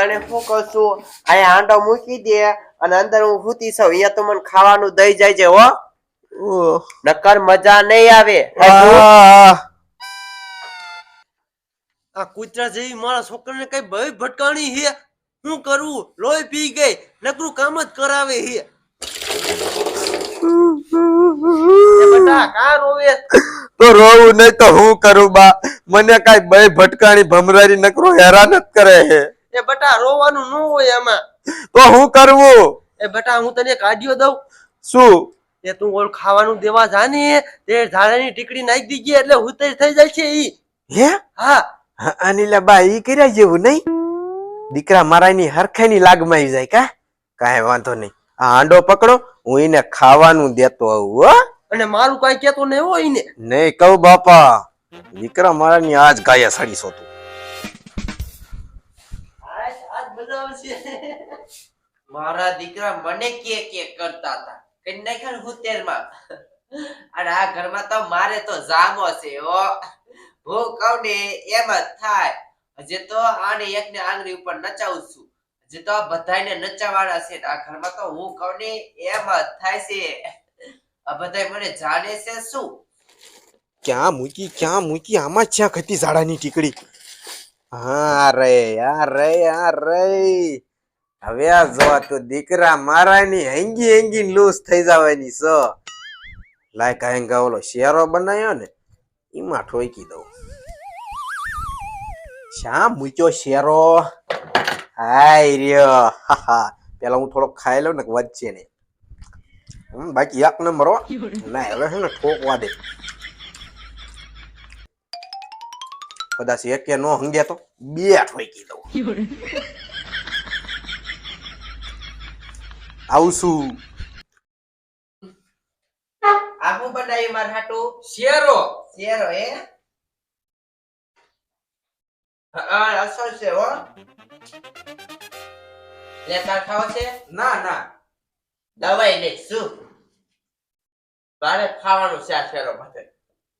તને શું કહું છું અહીંયા આંડો મૂકી દે અને અંદર હું ભૂતી છું અહીંયા તો મને ખાવાનું દઈ જાય છે હો નકર મજા નહીં આવે. આ કૂતરા જેવી મારા છોકરાને કઈ ભય ભટકાણી હે? શું કરવું લોહી પી ગઈ નકરું કામ જ કરાવે હે. તો રોવું નહીં તો હું કરું બા? મને કાઈ બે ભટકાણી ભમરારી નકરો હેરાન જ કરે હે. એ બેટા રોવાનું ન હોય એમાં તો હું કરવું? એ બેટા હું તને કાઢ્યો દઉં. શું? એ તું ઓલ ખાવાનું દેવા જાને તે ઝાડાની ટીકડી નાખી દીધી એટલે હુતેર થઈ જાય છે ઈ. હે? હા. અનિલા બા ઈ કર્યા જેવું નહીં? દીકરા મારાની હરખાઈની લાગમાં આવી જાય કા? કાંઈ વાંધો નહીં. આ હાંડો પકડો હું એને ખાવાનું દેતો આવું હો. અને મારું કાંઈ કેતો નહીં હોય ને. નહીં કહું બાપા. દીકરા મારાની આજ ગાયા સડીશો તું મારા દીકરા મને કે કે કરતા હતા. કઈ નાખ્યા હુતેરમાં અને આ ઘરમાં તો મારે તો જામો છે ઓ હું કહું ને એમ જ થાય. હજે તો આને એકને આંગળી ઉપર નચાવું છું. હજે તો આ બધાયને નચાવાના છે આ ઘરમાં તો હું કહું ને એમ જ થાય છે. આ બધાય મને જાણે છે શું? ક્યાં મૂકી ક્યાં મૂકી? આમાં જ ક્યાં ખતી ઝાડાની ટીકડી. હા રે આ રે આ રે. હવે આ જો તો દીકરા મારાની હેંગી હેંગી લૂસ થઈ જવાની સ લાય કાંઈ ઓલો શેરો બનાવ્યો ને એમાં ઠોકી દઉં. શા મૂક્યો શેરો હાય રહ્યો પેલા હું થોડોક ખાઈ લઉં ને વચ્ચે ને હમ, બાકી એક નંબર હો. ના હવે છે ને ઠોકવા દે. કદાચ એકે નો હંગે તો બે ઠોકી દઉં. આવું શું? આ હું બનાવી માર હાટુ? શેરો. શેરો એ હા છે હો. લેતા ખાવ છે? ના ના. દવાઈ લે શું? મારે ખાવાનું છે આ શેરો માટે.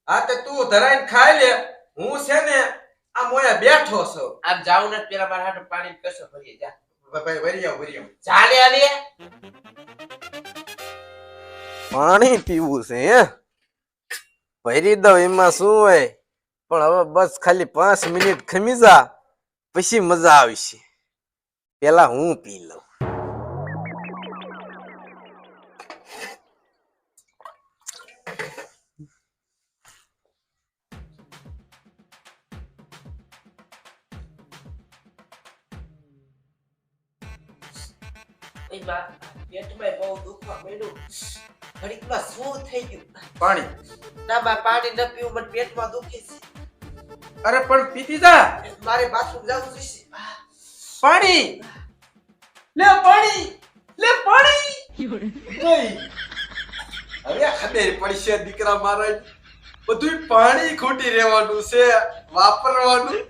હા તો તું ધરાઈને ખાઈ લે. હું છે ને આ મોયા બેઠો છું. આમ જાઉં ને પેલા મારા હાટુ પાણી કશો ભરીએ જા. ભાઈ ભરી આવ ભરી આવ. ચાલે આલે. પાણી પીવું છે હે? ભરી દઉં એમાં શું હોય? પણ હવે બસ ખાલી પાંચ મિનિટ ખમી જા પછી મજા આવશે પેલા હું પી લઉં. એ બા પેટમાં બહુ દુખવા માંડ્યું. ઘડીકમાં શું થઈ ગયું? પાણી. ના બા પાણી ન પીવું મને પેટમાં દુખે છે. અરે પણ પીતી જા. મારે બાથરૂમ જવું છે. પાણી. લે પાણી. લે પાણી. નહીં. હવે ખબર પડશે દીકરા મારા બધું પાણી ખૂટી રહેવાનું છે વાપરવાનું.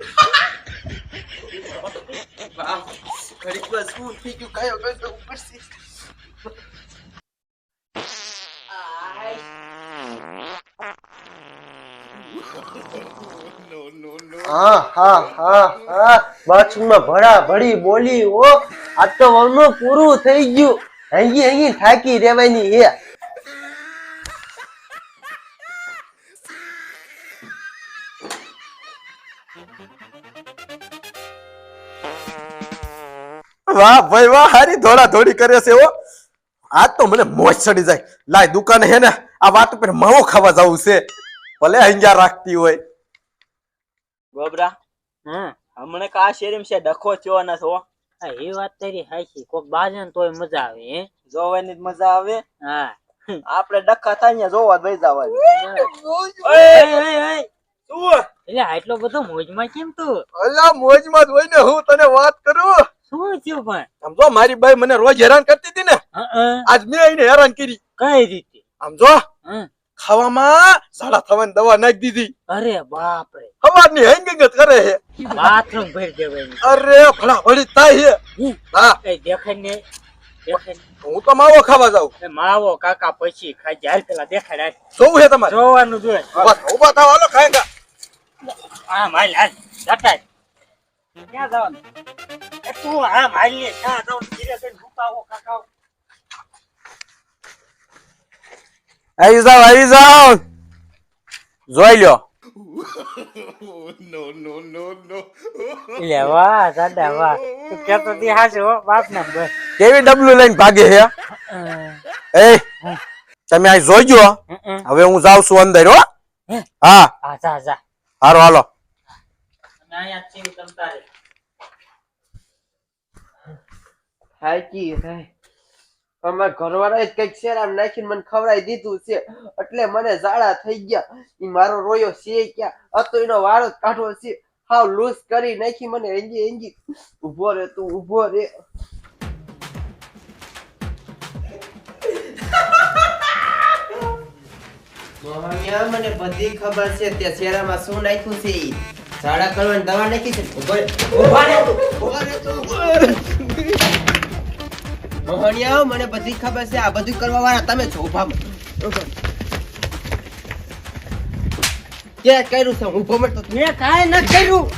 બા ઘડીકમાં શું થઈ ગયું? કયો કયો ઉપરથી હા હા હા હા. બાથરૂમમાં ભડા ભડી બોલી, ઓ, આ તો વનું પૂરું થઈ ગયું. હંગી હંગી થાકી રેવાની હે. વાહ ભાઈ વાહ હારી ધોળા ધોળી કરે છે હો. આ તો મને મોજ ચડી જાય. લાય દુકાને હે ને આ વાત ઉપર માવો ખાવા જવું છે. ભલે હંગ્યા રાખતી હોય. ગોબરા હમ. હમણે કા શેરીમ છે? ડખો થયો ન થો હા એ વાત તારી હાચી. કોક બાજે ને તોય મજા આવે હે. જોવાની જ મજા આવે. હા. આપણે ડખા થાય ને જોવા જ વઈ ઓય. એટલે આટલો બધો મોજમાં કેમ તું? અલા મોજમાં જ હોય ને હું તને વાત કરું? શું થયું પણ આમ મારી બાઈ મને રોજ હેરાન કરતી હતી ને. આજ મેં એને હેરાન કરી. કઈ રીતે? સમજો ખાવામાં સાડા થવાની દવા નાખી દીધી. અરે બાપ રે હવાની હેંગિંગ જ કરે છે. બાથરૂમ ભરી દેવાની અરે ભલા ભળી થાય છે. હા? કઈ દેખાય ને હું તો માવો ખાવા જાઉં. એ માવો કાકા પછી ખાઈ જાય પેલા દેખાય. જોવું છે તમારે? જોવાનું જોઈએ. ઊભા હાલો ખાય હા હાલ હાલ જતા ક્યાં જવાનું? તું આમ હાલીએ ક્યાં જાઉં ધીરે ધીરે ભૂકાવો કાકાઓ. આવી જાઓ આવી જાઓ. જોઈ લ્યો. લે વાહ દાદા વાહ. તું કેતો તી હાચું હો બાપ ના બસ કેવી ડબલું લઈને ભાગે છે એ તમે આ જોઈજો હવે હું જાઉં છું અંદર હો. હે? હા. હા જા જા. હારો હાલો. અને અહીંયા છીએ તમ તારે હાચી અમારા ઘરવાળાએ જ કંઈક શેરામ નાખીને મને ખવડાવી દીધું છે. એટલે મને ઝાડા થઈ ગયા. ઈ મારો રોયો છે ક્યાં? હતો એનો વારો કાઢવો છે. હાવ લૂસ કરી નાખી મને એંજી એંજી ઊભો રે તું ઊભો રે. મને બધી ખબર છે તે શેરામાં શું નાખ્યું છે. ઝાડા કરવાની દવા નાખી છે મોહનિયા મને બધી ખબર છે આ બધું કરવા વાળા તમે છો ઊભા. કે કર્યું છે? ઊભો તો મેં કાંઈ ન કર્યું.